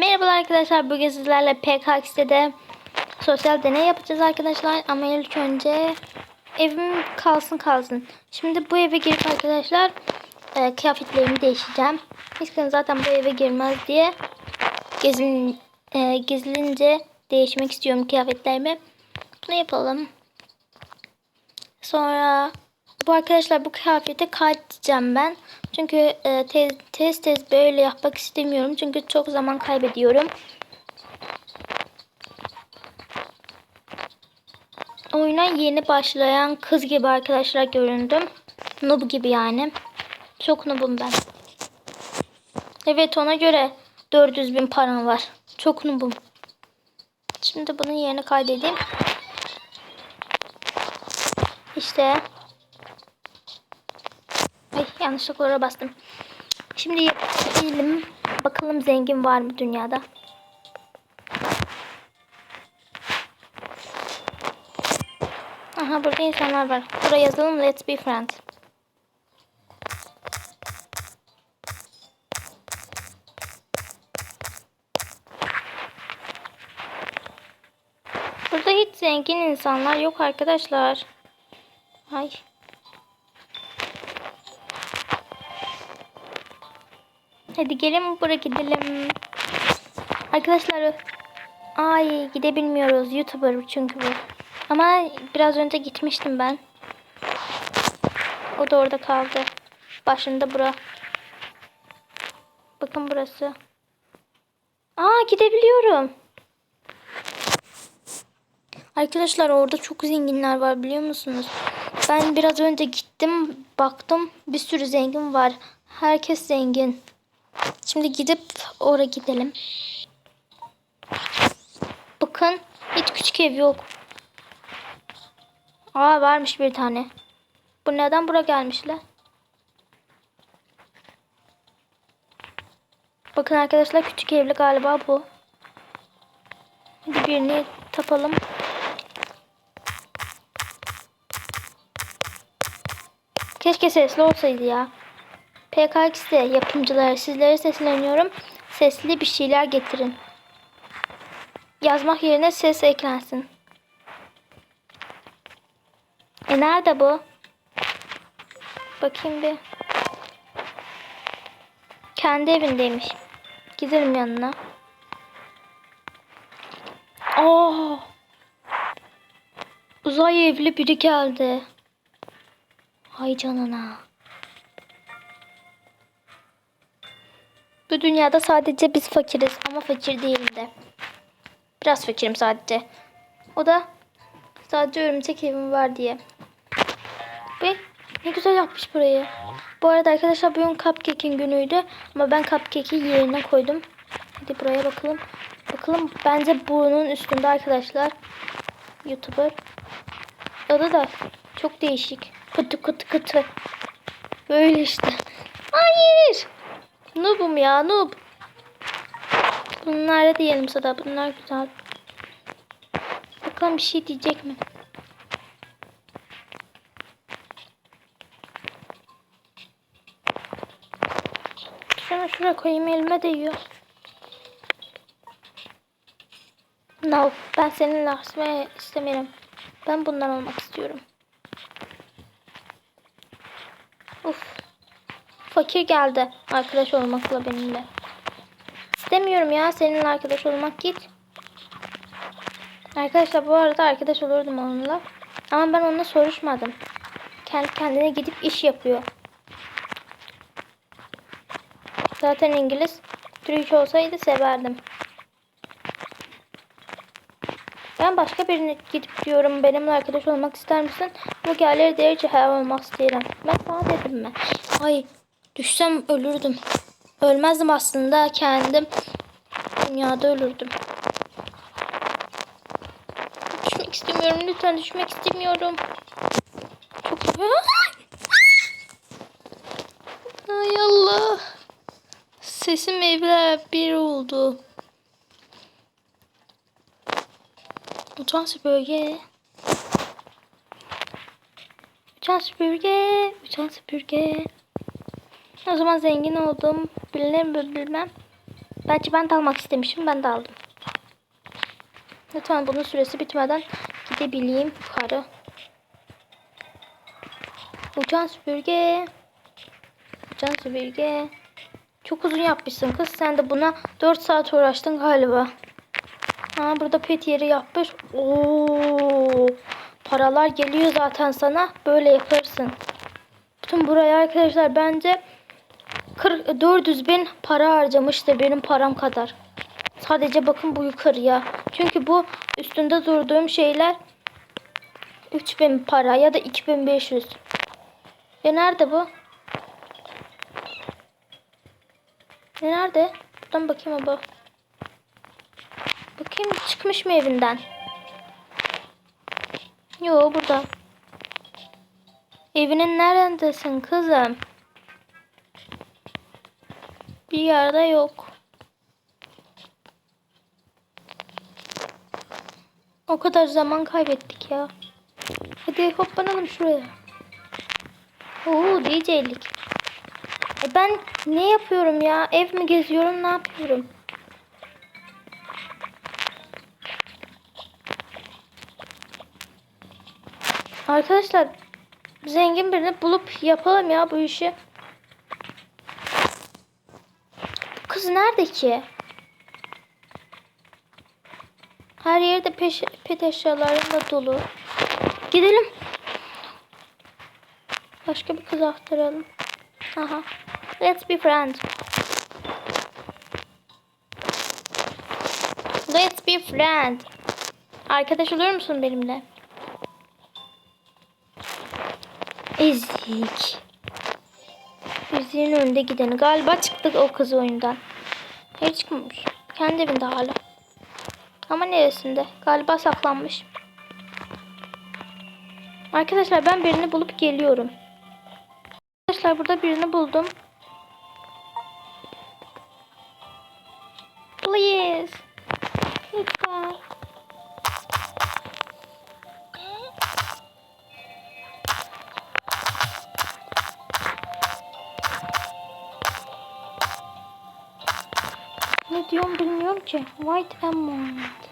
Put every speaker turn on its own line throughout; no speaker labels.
Merhabalar arkadaşlar. Bugün sizlerle PKX'de sosyal deney yapacağız arkadaşlar. Ama ilk önce evim kalsın kalsın. Şimdi bu eve girip arkadaşlar e, kıyafetlerimi değişeceğim. Hiç zaten bu eve girmez diye gezin, e, gizlince değişmek istiyorum kıyafetlerimi. Bunu yapalım. Sonra bu arkadaşlar bu kıyafeti kaydedeceğim ben. Çünkü e, tez, tez tez böyle yapmak istemiyorum. Çünkü çok zaman kaybediyorum. Oyuna yeni başlayan kız gibi arkadaşlar göründüm. Noob gibi yani. Çok noobum ben. Evet ona göre 400 bin param var. Çok noobum. Şimdi bunun yerini kaydedeyim. İşte. Yanlışlıkla oraya bastım. Şimdi yapalım. Bakalım zengin var mı dünyada? Aha burada insanlar var. Buraya yazalım let's be friends. Burada hiç zengin insanlar yok arkadaşlar. Ay. Hadi gelin buraya gidelim. Arkadaşlar ay gidebilmiyoruz. YouTuber çünkü bu. Ama biraz önce gitmiştim ben. O da orada kaldı. Başında bura. Bakın burası. Aa gidebiliyorum. Arkadaşlar orada çok zenginler var biliyor musunuz? Ben biraz önce gittim baktım bir sürü zengin var. Herkes zengin. Şimdi gidip oraya gidelim. Bakın hiç küçük ev yok. Aa varmış bir tane. Bu neden buraya gelmişler? Bakın arkadaşlar küçük evli galiba bu. Hadi birini tapalım. Keşke sesli olsaydı ya. PKX'de yapımcılara sizlere sesleniyorum. Sesli bir şeyler getirin. Yazmak yerine ses eklensin. E nerede bu? Bakayım bir. Kendi evindeymiş. Gidelim yanına. Aa! Uzay evli biri geldi. Ay canına. Bu dünyada sadece biz fakiriz ama fakir değilim de. Biraz fakirim sadece. O da sadece örümcek evim var diye. Ve ne güzel yapmış burayı. Bu arada arkadaşlar bugün cupcake'in günüydü. Ama ben cupcake'i yerine koydum. Hadi buraya bakalım. Bakalım bence bunun üstünde arkadaşlar. Youtuber. Adı da çok değişik. Kıtı kıtı kıtı. Böyle işte. Hayır. Noob'um ya noob. Bunlara diyelim sada. Bunlar güzel. Bakalım bir şey diyecek mi? Şunu şuraya koyayım elime değiyor. No, ben seninle asmayı istemiyorum. Ben bundan olmak istiyorum. Fakir geldi arkadaş olmakla benimle. İstemiyorum ya seninle arkadaş olmak git. Arkadaşlar bu arada arkadaş olurdum onunla. Ama ben onunla soruşmadım. Kendi kendine gidip iş yapıyor. Zaten İngiliz Türk olsaydı severdim. Ben başka birine gidip diyorum benimle arkadaş olmak ister misin? Bu gelleri derece hayal olmak isterim. Ben sana dedim mi? Ay düşsem ölürdüm. Ölmezdim aslında kendim dünyada ölürdüm. Düşmek istemiyorum lütfen düşmek istemiyorum. Çok Ay Allah. Sesim evler bir oldu. Uçan süpürge. Uçan süpürge. Uçan süpürge. O zaman zengin oldum. Mi bilmem. Belki ben de almak istemişim. Ben de aldım. Lütfen bunun süresi bitmeden gidebileyim yukarı. Uçan süpürge. Uçan süpürge. Çok uzun yapmışsın kız. Sen de buna 4 saat uğraştın galiba. Ha burada pet yeri yapmış. Oo. Paralar geliyor zaten sana. Böyle yaparsın. Bütün buraya arkadaşlar bence 40, 400 bin para harcamıştır benim param kadar. Sadece bakın bu yukarıya. Çünkü bu üstünde durduğum şeyler 3000 para ya da 2500. Ve nerede bu? E nerede? Buradan bakayım abi. Bakayım çıkmış mı evinden? Yo burada. Evinin neredesin kızım? Bir yerde yok. O kadar zaman kaybettik ya. Hadi hoplanalım şuraya. Oo DJ'lik. E ben ne yapıyorum ya? Ev mi geziyorum ne yapıyorum? Arkadaşlar zengin birini bulup yapalım ya bu işi. Bu kız nerede ki? Her yerde peş, pet eşyalarıyla dolu. Gidelim. Başka bir kız aktaralım. Aha. Let's be friends. Let's be friends. Arkadaş olur musun benimle? Ezik. Eziğin önünde gideni. Galiba çıktık o kız oyundan. Hayır çıkmamış. Kendi evinde hala. Ama neresinde? Galiba saklanmış. Arkadaşlar ben birini bulup geliyorum. Arkadaşlar burada birini buldum. Diyorum bilmiyorum ki. White Emerald.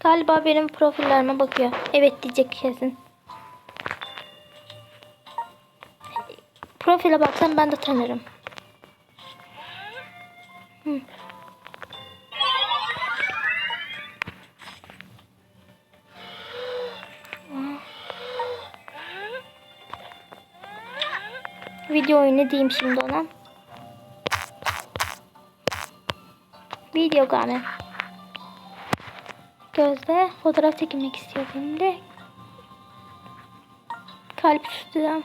Galiba benim profillerime bakıyor. Evet diyecek kesin. Profile baksam ben de tanırım. Hı. Video oyunu diyeyim şimdi ona. Video game. Gözde fotoğraf çekilmek istiyor benim de. Kalp tutacağım.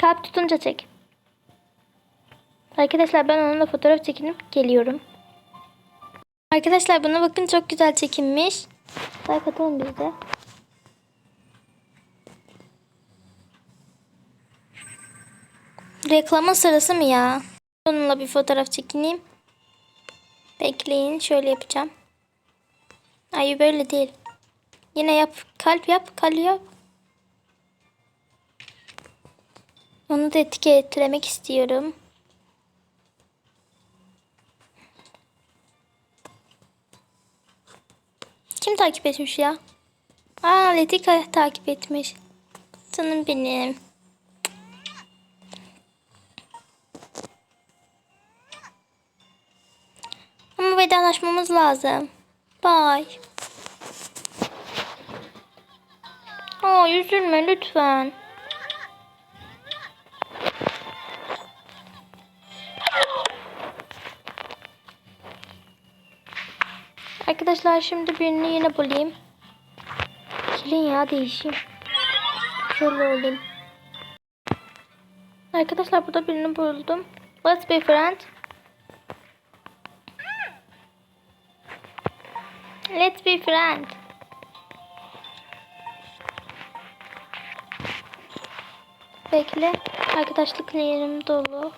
Kalp tutunca çek. Arkadaşlar ben onunla fotoğraf çekinip geliyorum. Arkadaşlar buna bakın çok güzel çekinmiş. Like atalım biz de. Reklamın sırası mı ya? Onunla bir fotoğraf çekineyim. Bekleyin şöyle yapacağım. Ay böyle değil. Yine yap. Kalp yap. Kalp yap. Onu da etiketlemek istiyorum. Kim takip etmiş ya? Aa Letika takip etmiş. Canım benim. Vedalaşmamız lazım. Bye. Aa üzülme lütfen. Arkadaşlar şimdi birini yine bulayım. Gelin ya değişeyim. Şöyle olayım. Arkadaşlar burada birini buldum. Let's be friend. Let's be friend. Bekle. Arkadaşlık yerim dolu.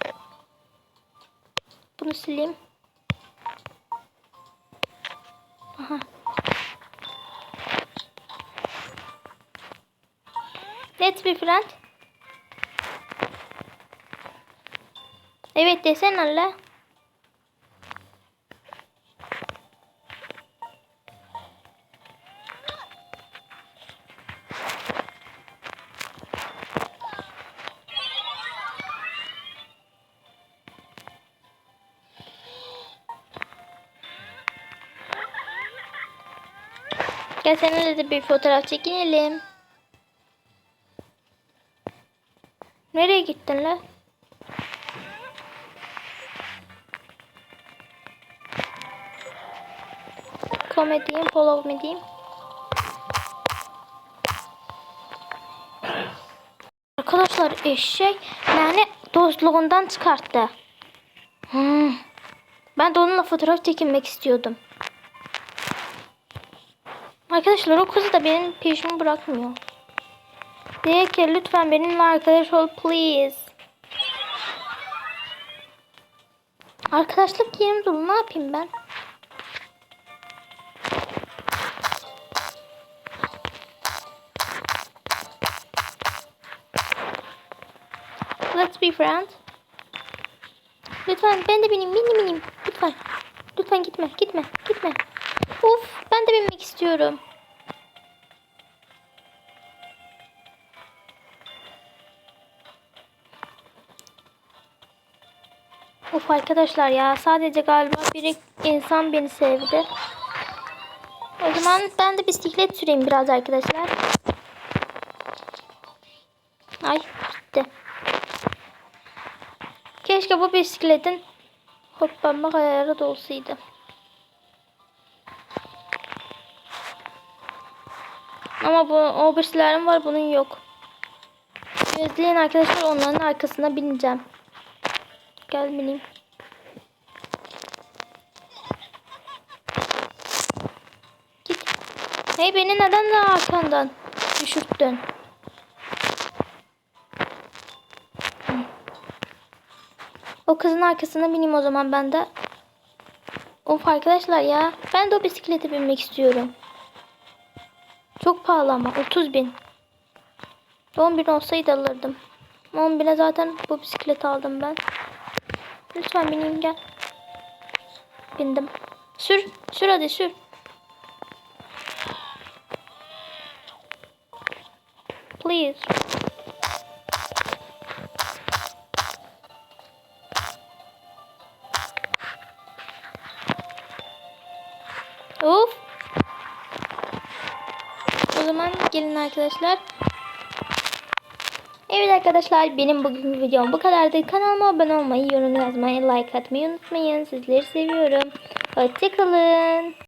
Bunu sileyim. Aha. Let's be friend. Evet desene la. Gel seninle de bir fotoğraf çekinelim. Nereye gittin la? Komediyim, follow me diyeyim. Arkadaşlar eşek beni dostluğundan çıkarttı. Hmm. Ben de onunla fotoğraf çekinmek istiyordum. Arkadaşlar o kız da benim peşimi bırakmıyor. Diye ki lütfen benimle arkadaş ol please. Arkadaşlık yerim dolu ne yapayım ben? Let's be friends. Lütfen ben de bineyim, bineyim, bineyim. Lütfen. Lütfen gitme, gitme, gitme. Of, ben de binmek istiyorum. Of arkadaşlar ya sadece galiba bir insan beni sevdi. O zaman ben de bisiklet süreyim biraz arkadaşlar. Ay gitti. Keşke bu bisikletin hoplanma ayarı da olsaydı. Ama bu o bisikletlerim var bunun yok. Özleyin arkadaşlar onların arkasına bineceğim. Gel bineyim. Git. Hey beni neden de arkandan düşürttün? O kızın arkasına bineyim o zaman ben de. Of arkadaşlar ya. Ben de o bisiklete binmek istiyorum. Çok pahalı ama. 30 bin. 10 bin olsaydı alırdım. 10 bine zaten bu bisikleti aldım ben. Lütfen bineyim gel. Bindim. Sür. Sür hadi sür. Please. Of. O zaman gelin arkadaşlar. Evet arkadaşlar benim bugünkü videom bu kadardı. Kanalıma abone olmayı, yorum yazmayı, like atmayı unutmayın. Sizleri seviyorum. Hoşçakalın.